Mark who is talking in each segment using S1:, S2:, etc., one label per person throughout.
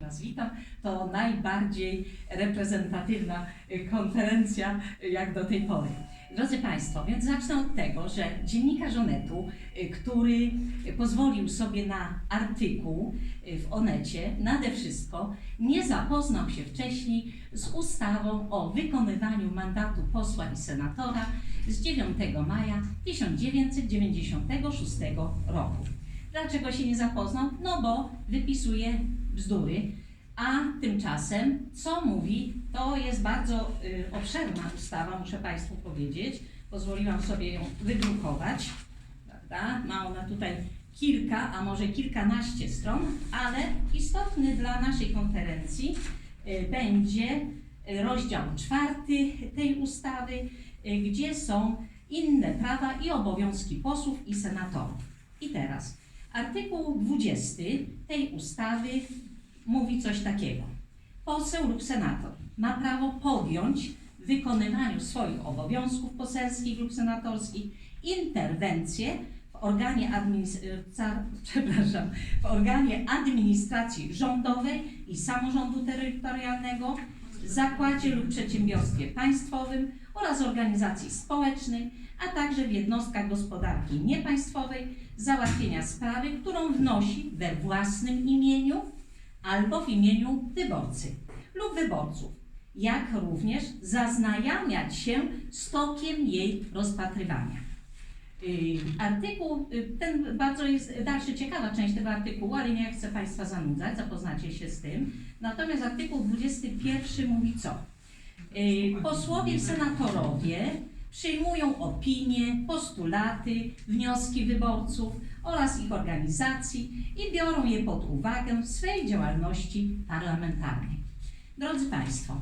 S1: Was witam. To najbardziej reprezentatywna y, konferencja y, jak do tej pory. Drodzy Państwo, więc zacznę od tego, że dziennikarz Onetu, y, który pozwolił sobie na artykuł w Onecie, nade wszystko nie zapoznał się wcześniej z ustawą o wykonywaniu mandatu posła i senatora z 9 maja 1996 roku. Dlaczego się nie zapoznał? No bo wypisuje bzdury, a tymczasem co mówi, to jest bardzo y, obszerna ustawa, muszę Państwu powiedzieć. Pozwoliłam sobie ją wydrukować, prawda? Ma ona tutaj kilka, a może kilkanaście stron, ale istotny dla naszej konferencji y, będzie rozdział czwarty tej ustawy, y, gdzie są inne prawa i obowiązki posłów i senatorów. I teraz artykuł 20 tej ustawy mówi coś takiego. Poseł lub senator ma prawo podjąć w wykonywaniu swoich obowiązków poselskich lub senatorskich interwencję w organie, przepraszam, w organie administracji rządowej i samorządu terytorialnego, zakładzie lub przedsiębiorstwie państwowym oraz organizacji społecznej, a także w jednostkach gospodarki niepaństwowej załatwienia sprawy, którą wnosi we własnym imieniu albo w imieniu wyborcy lub wyborców, jak również zaznajamiać się z tokiem jej rozpatrywania. Yy, Artykuł, yy, ten bardzo jest dalszy ciekawa część tego artykułu, ale nie chcę Państwa zanudzać, zapoznacie się z tym. Natomiast artykuł 21 mówi co? Yy, Posłowie i senatorowie przyjmują opinie, postulaty, wnioski wyborców oraz ich organizacji i biorą je pod uwagę w swej działalności parlamentarnej. Drodzy Państwo,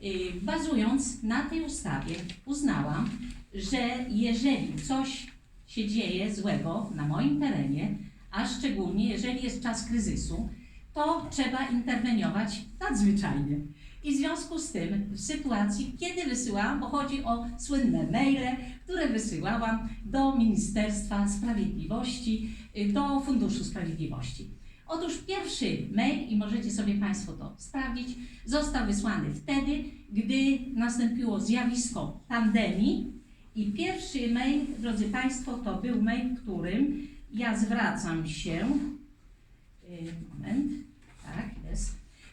S1: yy, bazując na tej ustawie uznałam, że jeżeli coś się dzieje złego na moim terenie, a szczególnie jeżeli jest czas kryzysu, to trzeba interweniować nadzwyczajnie. I w związku z tym, w sytuacji, kiedy wysyłałam, bo chodzi o słynne maile, które wysyłałam do Ministerstwa Sprawiedliwości, y, do Funduszu Sprawiedliwości. Otóż pierwszy mail, i możecie sobie Państwo to sprawdzić, został wysłany wtedy, gdy nastąpiło zjawisko pandemii. I pierwszy mail, drodzy Państwo, to był mail, w którym ja zwracam się. y, Moment.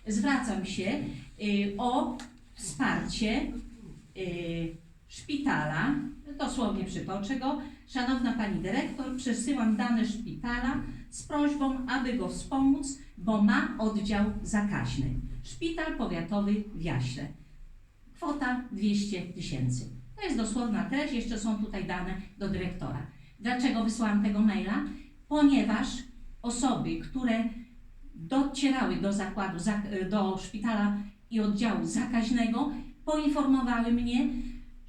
S1: Zwracam się y, o wsparcie y, szpitala. Dosłownie przytoczę go. Szanowna Pani Dyrektor, przesyłam dane szpitala z prośbą, aby go wspomóc, bo ma oddział zakaźny. Szpital powiatowy w Jaśle. Kwota 200 tysięcy. To jest dosłowna treść, jeszcze są tutaj dane do dyrektora. Dlaczego wysłałam tego maila? Ponieważ osoby, które docierały do zakładu, zak- do szpitala i oddziału zakaźnego, poinformowały mnie,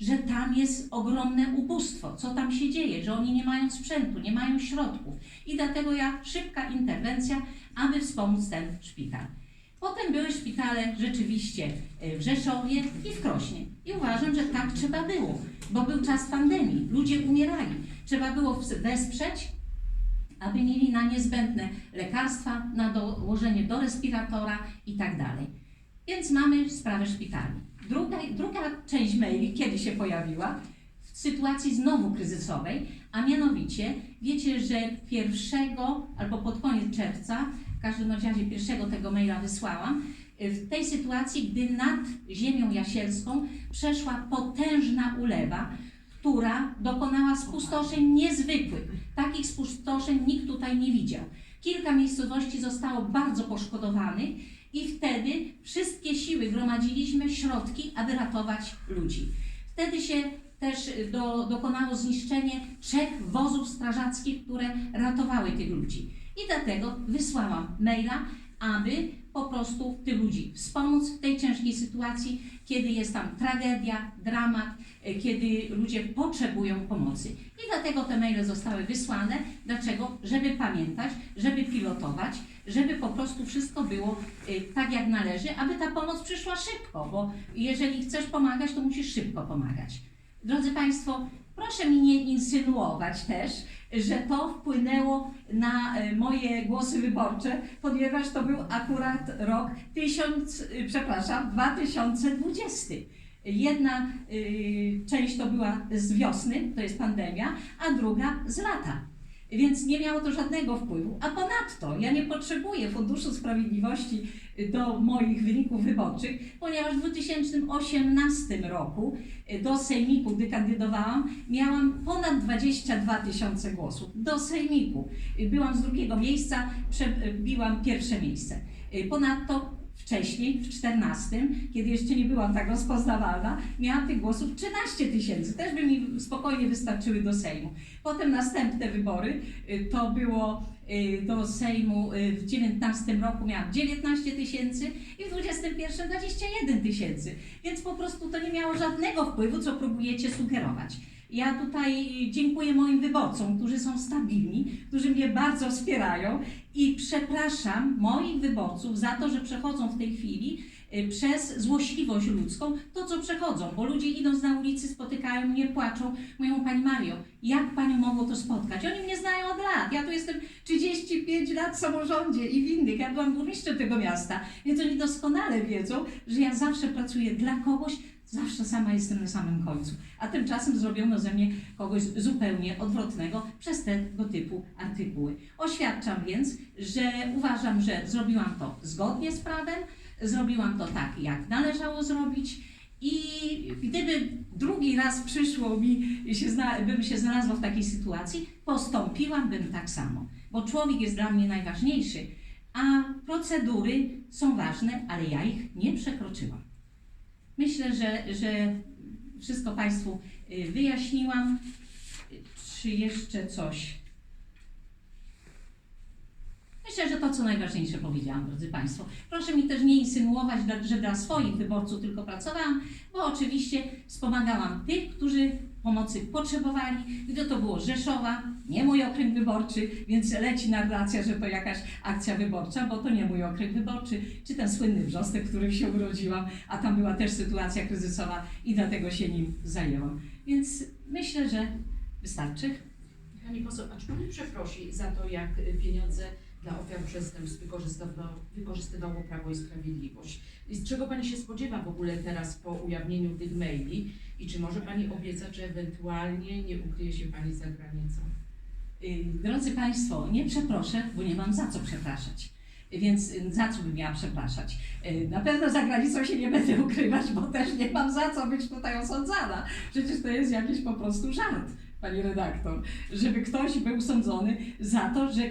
S1: że tam jest ogromne ubóstwo, co tam się dzieje, że oni nie mają sprzętu, nie mają środków. I dlatego ja szybka interwencja, aby wspomóc ten szpital. Potem były szpitale rzeczywiście e, w Rzeszowie i w Krośnie. I uważam, że tak trzeba było, bo był czas pandemii, ludzie umierali. Trzeba było wesprzeć, aby mieli na niezbędne lekarstwa, na dołożenie do respiratora i tak. Więc mamy sprawę szpitali. Druga, druga część maili, kiedy się pojawiła? W sytuacji znowu kryzysowej, a mianowicie wiecie, że pierwszego albo pod koniec czerwca, w każdym razie pierwszego tego maila wysłałam, w tej sytuacji, gdy nad ziemią jasielską przeszła potężna ulewa, która dokonała spustoszeń niezwykłych. Takich spustoszeń nikt tutaj nie widział. Kilka miejscowości zostało bardzo poszkodowanych i wtedy wszystkie siły gromadziliśmy środki, aby ratować ludzi. Wtedy się też do, dokonało zniszczenie trzech wozów strażackich, które ratowały tych ludzi. I dlatego wysłałam maila, aby po prostu tych ludzi wspomóc w tej ciężkiej sytuacji, kiedy jest tam tragedia, dramat, e, kiedy ludzie potrzebują pomocy. I dlatego te maile zostały wysłane. Dlaczego? Żeby pamiętać, żeby pilotować, żeby po prostu wszystko było e, tak jak należy, aby ta pomoc przyszła szybko, bo jeżeli chcesz pomagać, to musisz szybko pomagać. Drodzy Państwo, proszę mi nie insynuować też, że to wpłynęło na e, moje głosy wyborcze, ponieważ to był akurat rok 1000, y, przepraszam, 2020. Jedna y, część to była z wiosny, to jest pandemia, a druga z lata. Więc nie miało to żadnego wpływu. A ponadto ja nie potrzebuję Funduszu Sprawiedliwości y, do moich wyników wyborczych, ponieważ w 2018 roku y, do Sejmiku, gdy kandydowałam, miałam ponad 22 tysiące głosów. Do Sejmiku. Y, Byłam z drugiego miejsca, przebiłam pierwsze miejsce. Ponadto wcześniej, w 14, kiedy jeszcze nie byłam tak rozpoznawalna, miałam tych głosów 13 tysięcy. Też by mi spokojnie wystarczyły do Sejmu. Potem następne wybory, y, to było y, do Sejmu y, w 19 roku miałam 19 tysięcy i w 21 21 tysięcy. Więc po prostu to nie miało żadnego wpływu, co próbujecie sugerować. Ja tutaj dziękuję moim wyborcom, którzy są stabilni, którzy mnie bardzo wspierają i przepraszam moich wyborców za to, że przechodzą w tej chwili y, przez złośliwość ludzką to, co przechodzą, bo ludzie idąc na ulicy, spotykają mnie, płaczą, mówią Pani Mario, jak Panią mogło to spotkać? Oni mnie znają od lat, ja tu jestem 35 lat w samorządzie i w innych, ja byłam burmistrzem tego miasta, więc oni doskonale wiedzą, że ja zawsze pracuję dla kogoś, zawsze sama jestem na samym końcu. A tymczasem zrobiono ze mnie kogoś zupełnie odwrotnego przez tego typu artykuły. Oświadczam więc, że uważam, że zrobiłam to zgodnie z prawem, zrobiłam to tak, jak należało zrobić. I gdyby drugi raz przyszło mi, się bym się znalazła w takiej sytuacji, postąpiłabym tak samo. Bo człowiek jest dla mnie najważniejszy, a procedury są ważne, ale ja ich nie przekroczyłam. Myślę, że, że wszystko Państwu y, wyjaśniłam. Czy jeszcze coś? Myślę, że to, co najważniejsze powiedziałam, drodzy Państwo. Proszę mi też nie insynuować, że dla swoich wyborców tylko pracowałam, bo oczywiście wspomagałam tych, którzy pomocy potrzebowali. Gdy to było Rzeszowa, nie mój okręg wyborczy, więc leci narracja, że to jakaś akcja wyborcza, bo to nie mój okręg wyborczy, czy ten słynny wrzostek, w którym się urodziłam, a tam była też sytuacja kryzysowa i dlatego się nim zajęłam. Więc myślę, że wystarczy.
S2: Pani poseł, a czy Pani przeprosi za to, jak pieniądze dla ofiar przestępstw wykorzystywało, wykorzystywało Prawo i Sprawiedliwość? I z czego Pani się spodziewa w ogóle teraz po ujawnieniu tych maili? I czy może Pani obiecać, że ewentualnie nie ukryje się Pani za granicą?
S1: Y, Drodzy Państwo, nie przeproszę, bo nie mam za co przepraszać. Więc y, za co bym miała przepraszać? Y, Na pewno za granicą się nie będę ukrywać, bo też nie mam za co być tutaj osądzana. Przecież to jest jakiś po prostu żart, pani redaktor, żeby ktoś był sądzony za to, że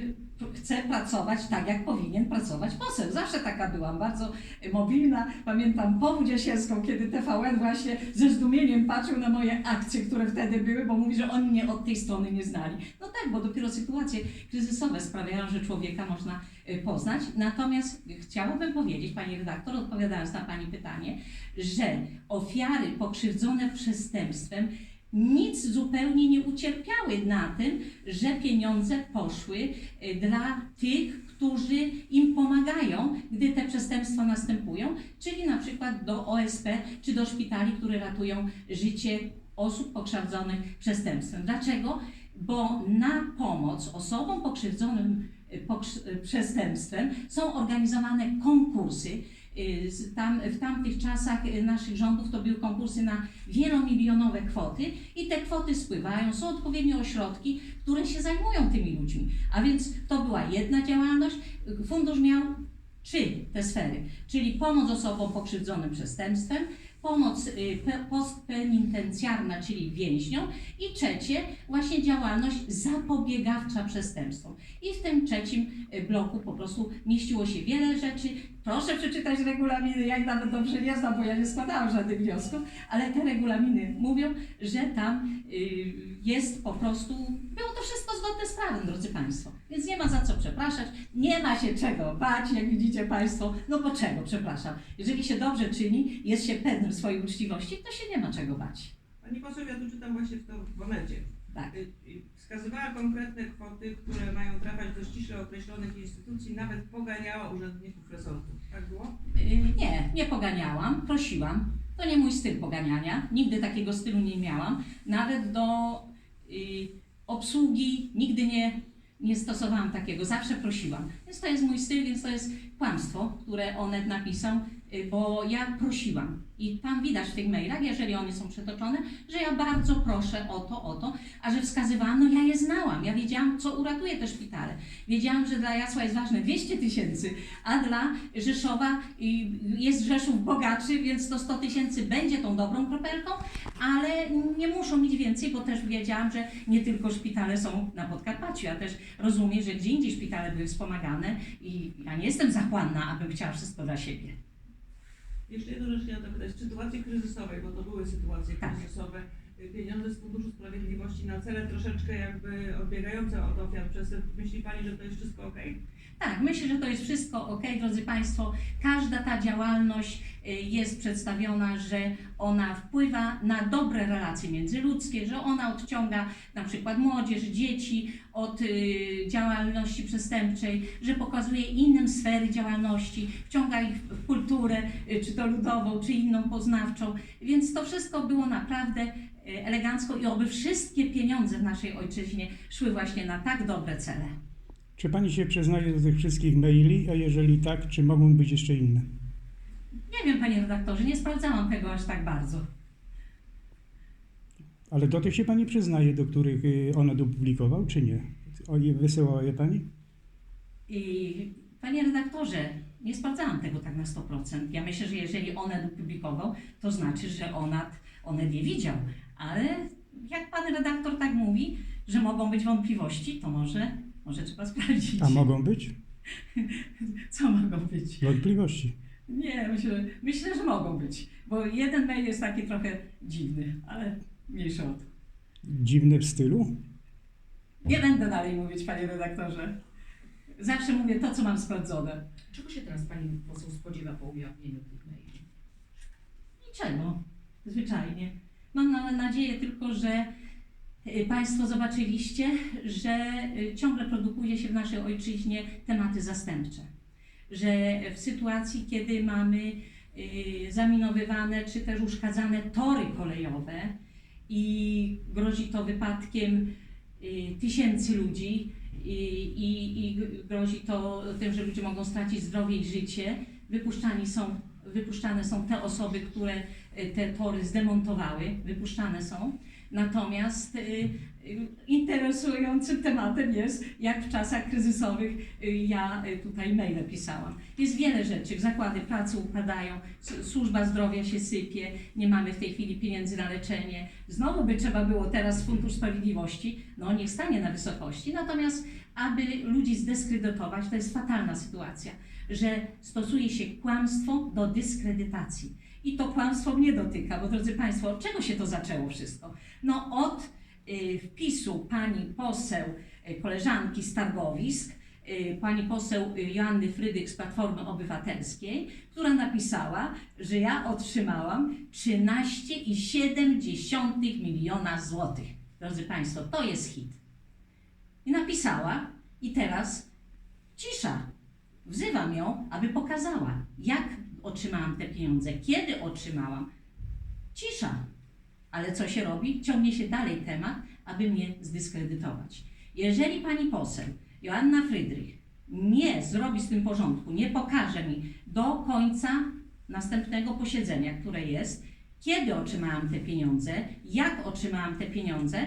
S1: chce pracować tak, jak powinien pracować poseł. Zawsze taka byłam, bardzo mobilna. Pamiętam powódź jesielską, kiedy TVN właśnie ze zdumieniem patrzył na moje akcje, które wtedy były, bo mówi, że oni mnie od tej strony nie znali. No tak, bo dopiero sytuacje kryzysowe sprawiają, że człowieka można y, poznać. Natomiast chciałabym powiedzieć, Pani redaktor, odpowiadając na Pani pytanie, że ofiary pokrzywdzone przestępstwem nic zupełnie nie ucierpiały na tym, że pieniądze poszły y, dla tych, którzy im pomagają, gdy te przestępstwa następują, czyli na przykład do OSP czy do szpitali, które ratują życie osób pokrzywdzonych przestępstwem. Dlaczego? Bo na pomoc osobom pokrzywdzonym y, y, przestępstwem są organizowane konkursy. Y, Tam, w tamtych czasach y, naszych rządów to były konkursy na wielomilionowe kwoty i te kwoty spływają, są odpowiednie ośrodki, które się zajmują tymi ludźmi. A więc to była jedna działalność. Fundusz miał trzy te sfery, czyli pomoc osobom pokrzywdzonym przestępstwem, pomoc y, pe- postpenitencjarna, czyli więźniom i trzecie właśnie działalność zapobiegawcza przestępstwom. I w tym trzecim y, bloku po prostu mieściło się wiele rzeczy. Proszę przeczytać regulaminy, ja nawet dobrze nie znam, bo ja nie składałam żadnych wniosków, ale te regulaminy mówią, że tam y, jest po prostu, było to wszystko zgodne z prawem, drodzy Państwo. Więc nie ma za co przepraszać, nie ma się czego bać, jak widzicie Państwo. No bo czego, przepraszam. Jeżeli się dobrze czyni, jest się pewnym swojej uczciwości, to się nie ma czego bać.
S3: Pani poseł, ja tu czytam właśnie w tym momencie.
S1: Tak.
S3: Y, y, Wskazywała konkretne kwoty, które mają trafiać do ściśle określonych instytucji, nawet poganiała urzędników resortu. Tak było?
S1: Y, Nie, nie poganiałam, prosiłam. To nie mój styl poganiania. Nigdy takiego stylu nie miałam. Nawet do y, obsługi nigdy nie, nie stosowałam takiego, zawsze prosiłam. Więc to jest mój styl, więc to jest kłamstwo, które Onet napisał, y, bo ja prosiłam. I tam widać w tych mailach, jeżeli one są przetoczone, że ja bardzo proszę o to, o to, a że wskazywałam, no ja je znałam, ja wiedziałam, co uratuje te szpitale. Wiedziałam, że dla Jasła jest ważne 200 tysięcy, a dla Rzeszowa y, jest Rzeszów bogatszy, więc to 100 tysięcy będzie tą dobrą kropelką, ale nie muszą więcej, bo też wiedziałam, że nie tylko szpitale są na Podkarpaciu. Ja też rozumiem, że gdzie indziej szpitale były wspomagane i ja nie jestem zachłanna, abym chciała wszystko dla siebie.
S3: Jeszcze jedną rzecz chciałam zapytać. W sytuacji kryzysowej, bo to były sytuacje
S1: Tak.
S3: kryzysowe, pieniądze z Funduszu Sprawiedliwości na cele troszeczkę jakby odbiegające od ofiar przestępstw. Myśli Pani, że to jest wszystko ok?
S1: Tak, myślę, że to jest wszystko ok, drodzy Państwo. Każda ta działalność y, jest przedstawiona, że ona wpływa na dobre relacje międzyludzkie, że ona odciąga na przykład młodzież, dzieci od y, działalności przestępczej, że pokazuje innym sfery działalności, wciąga ich w kulturę, y, czy to ludową, czy inną poznawczą. Więc to wszystko było naprawdę elegancko i oby wszystkie pieniądze w naszej ojczyźnie szły właśnie na tak dobre cele.
S4: Czy pani się przyznaje do tych wszystkich maili, a jeżeli tak, czy mogą być jeszcze inne?
S1: Nie wiem, panie redaktorze, nie sprawdzałam tego aż tak bardzo.
S4: Ale do tych się pani przyznaje, do których y, on opublikował, czy nie? O, je- Wysyłała je pani?
S1: I panie redaktorze, nie sprawdzałam tego tak na 100%. Ja myślę, że jeżeli Onet opublikował, to znaczy, że Onat, Onet je widział. Ale jak pan redaktor tak mówi, że mogą być wątpliwości, to może, może trzeba sprawdzić.
S4: A mogą być?
S1: Co mogą być?
S4: Wątpliwości.
S1: Nie, myślę, myślę, że mogą być. Bo jeden mail jest taki trochę dziwny, ale mniejszy o to.
S4: Dziwne w stylu?
S1: Nie będę dalej mówić, panie redaktorze. Zawsze mówię to, co mam sprawdzone.
S2: Czego się teraz pani poseł spodziewa po ujawnieniu tych maili?
S1: Niczego, zwyczajnie. Mam na- nadzieję tylko, że Państwo zobaczyliście, że y, ciągle produkuje się w naszej ojczyźnie tematy zastępcze. Że w sytuacji, kiedy mamy y, zaminowywane czy też uszkadzane tory kolejowe i grozi to wypadkiem y, tysięcy ludzi i, i, i grozi to tym, że ludzie mogą stracić zdrowie i życie, wypuszczani są, wypuszczane są te osoby, które y, te tory zdemontowały, wypuszczane są. Natomiast y, y, interesującym tematem jest, jak w czasach kryzysowych y, ja tutaj maile pisałam. Jest wiele rzeczy, zakłady pracy upadają, służba zdrowia się sypie, nie mamy w tej chwili pieniędzy na leczenie. Znowu by trzeba było teraz Fundusz Sprawiedliwości, no niech stanie na wysokości. Natomiast aby ludzi zdyskredytować, to jest fatalna sytuacja, że stosuje się kłamstwo do dyskredytacji. I to kłamstwo mnie dotyka, bo drodzy Państwo, od czego się to zaczęło wszystko? No od y, wpisu pani poseł, y, koleżanki z targowisk, y, pani poseł Joanny Frydyk z Platformy Obywatelskiej, która napisała, że ja otrzymałam 13,7 miliona złotych. Drodzy Państwo, to jest hit. I napisała, i teraz cisza. Wzywam ją, aby pokazała, jak otrzymałam te pieniądze, kiedy otrzymałam. Cisza. Ale co się robi? Ciągnie się dalej temat, aby mnie zdyskredytować. Jeżeli pani poseł Joanna Frydrych nie zrobi z tym porządku, nie pokaże mi do końca następnego posiedzenia, które jest, kiedy otrzymałam te pieniądze, jak otrzymałam te pieniądze,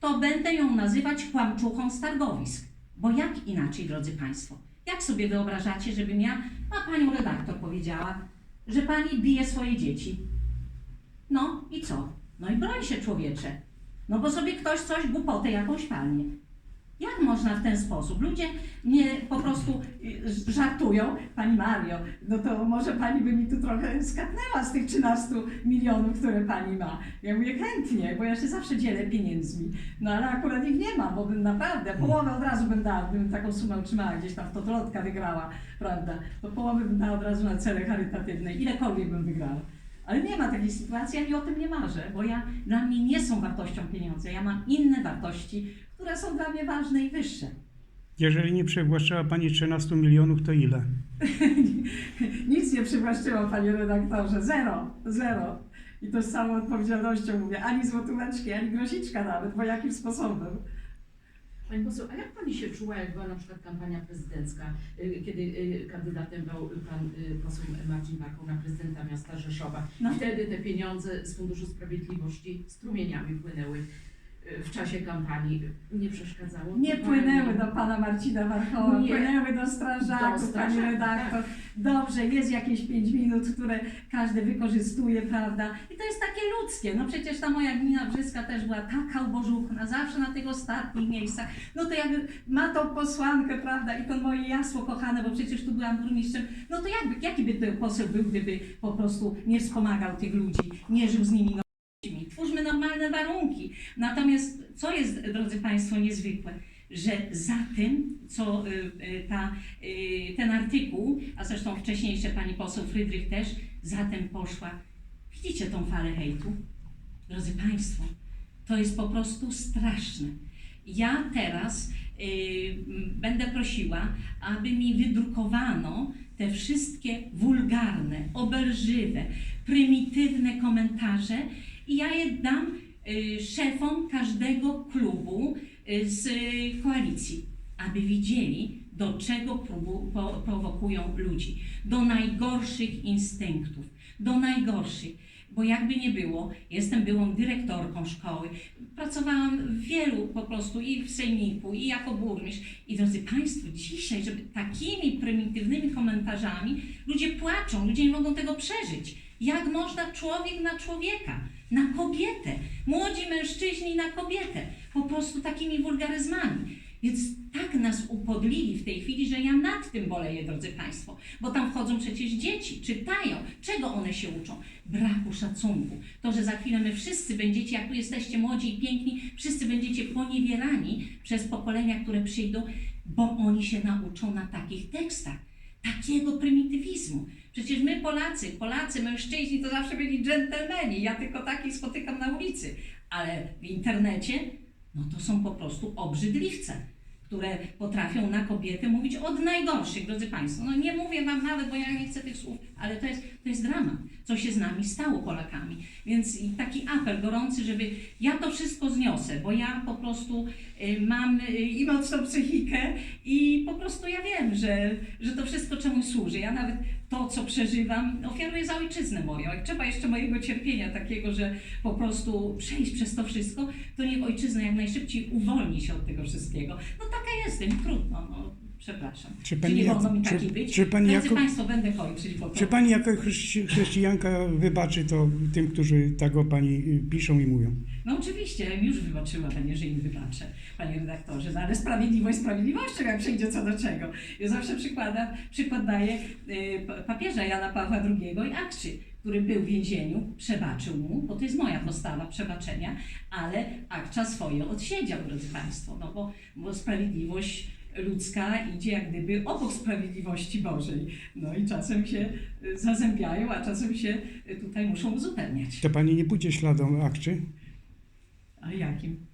S1: to będę ją nazywać kłamczuchą z targowisk. Bo jak inaczej, drodzy Państwo? Jak sobie wyobrażacie, żebym ja, a panią redaktor powiedziała, że pani bije swoje dzieci? No i co? No i broń się człowiecze. No bo sobie ktoś coś, głupotę jakąś palnie. Jak można w ten sposób? Ludzie mnie po prostu y, żartują. Pani Mario, no to może pani by mi tu trochę skapnęła z tych 13 milionów, które pani ma. Ja mówię chętnie, bo ja się zawsze dzielę pieniędzmi. No ale akurat ich nie ma, bo bym naprawdę połowę od razu bym dała, bym taką sumę otrzymała, gdzieś tam w totolotka wygrała, prawda? To połowę bym dała od razu na cele charytatywne, ilekolwiek bym wygrała. Ale nie ma takiej sytuacji, ani o tym nie marzę, bo ja, dla mnie nie są wartością pieniądze. Ja mam inne wartości, które są dla mnie ważne i wyższe.
S4: Jeżeli nie przywłaszczała pani 13 milionów, to ile?
S1: Nic nie przywłaszczyłam, panie redaktorze. Zero, zero. I to z całą odpowiedzialnością mówię. Ani złotóweczki, ani grosiczka nawet, bo jakim sposobem.
S2: Pani poseł, a jak Pani się czuła, jak była na przykład kampania prezydencka, y, kiedy y, kandydatem był Pan y, poseł Marcin Warchoł na prezydenta miasta Rzeszowa?
S1: No.
S2: Wtedy te pieniądze z Funduszu Sprawiedliwości strumieniami płynęły w czasie kampanii. Nie przeszkadzało?
S1: Nie płynęły do pana Marcina Warchoła,
S2: Nie.
S1: płynęły do strażaków,
S2: Do
S1: pani redaktor. Dobrze, jest jakieś pięć minut, które każdy wykorzystuje, prawda? I to jest takie ludzkie. No przecież ta moja gmina Brzyska też była taka ubożuchna, zawsze na tych ostatnich miejscach. No to jak ma tą posłankę, prawda, i to moje jasło kochane, bo przecież tu byłam burmistrzem, no to jakby, jaki by ten poseł był, gdyby po prostu nie wspomagał tych ludzi, nie żył z nimi no. Twórzmy normalne warunki. Natomiast co jest, drodzy Państwo, niezwykłe? Że za tym, co y, y, ta, y, ten artykuł, a zresztą wcześniejsze pani poseł Frydrych też, za tym poszła. Widzicie tą falę hejtu? Drodzy Państwo, to jest po prostu straszne. Ja teraz y, będę prosiła, aby mi wydrukowano te wszystkie wulgarne, obelżywe, prymitywne komentarze i ja je dam szefom każdego klubu y, z koalicji, aby widzieli, do czego prowokują ludzi. Do najgorszych instynktów, do najgorszych. Bo jakby nie było, jestem byłą dyrektorką szkoły, pracowałam w wielu po prostu i w sejmiku, i jako burmistrz. I drodzy Państwo, dzisiaj, żeby takimi prymitywnymi komentarzami ludzie płaczą, ludzie nie mogą tego przeżyć. Jak można człowiek na człowieka, na kobietę, młodzi mężczyźni na kobietę, po prostu takimi wulgaryzmami. Więc tak nas upodlili w tej chwili, że ja nad tym boleję, drodzy Państwo, bo tam wchodzą przecież dzieci, czytają. Czego one się uczą? Braku szacunku. To, że za chwilę my wszyscy będziecie, jak tu jesteście młodzi i piękni, wszyscy będziecie poniewierani przez pokolenia, które przyjdą, bo oni się nauczą na takich tekstach. Takiego prymitywizmu. Przecież my Polacy, Polacy, mężczyźni to zawsze byli dżentelmeni. Ja tylko takich spotykam na ulicy. Ale w internecie, no to są po prostu obrzydliwce, które potrafią na kobiety mówić od najgorszych, drodzy Państwo. No nie mówię Wam nawet, bo ja nie chcę tych słów, ale to jest, to jest dramat, co się z nami stało Polakami. Więc taki apel gorący, żeby ja to wszystko zniosę, bo ja po prostu y, mam y, i mocną psychikę i po prostu ja wiem, że, że to wszystko czemuś służy. Ja nawet to, co przeżywam, ofiaruję za ojczyznę moją. Jak trzeba jeszcze mojego cierpienia takiego, że po prostu przejść przez to wszystko, to niech ojczyzna jak najszybciej uwolni się od tego wszystkiego. No taka jestem, trudno, no przepraszam.
S4: Czy
S1: Czy
S4: pani,
S1: nie
S4: jak-
S1: wolno mi
S4: czy,
S1: takiej być?
S4: czy pani
S1: Drodzy
S4: jako,
S1: Państwo, będę kończyć po
S4: czy pani jako chrześci- chrześcijanka wybaczy to tym, którzy tak o pani y, piszą i mówią?
S1: No oczywiście, już wybaczyła Pani, że im wybaczę, Panie redaktorze, no ale sprawiedliwość sprawiedliwością, jak przyjdzie co do czego. Ja zawsze przykładam, przykład daję y, pa- papieża Jana Pawła II i Akczy, który był w więzieniu, przebaczył mu, bo to jest moja postawa przebaczenia, ale Akcza swoje odsiedział, drodzy Państwo, no bo, bo sprawiedliwość ludzka idzie jak gdyby obok sprawiedliwości Bożej. No i czasem się y, zazębiają, a czasem się y, tutaj muszą uzupełniać.
S4: To pani nie pójdzie śladom akczy?
S1: A jakim?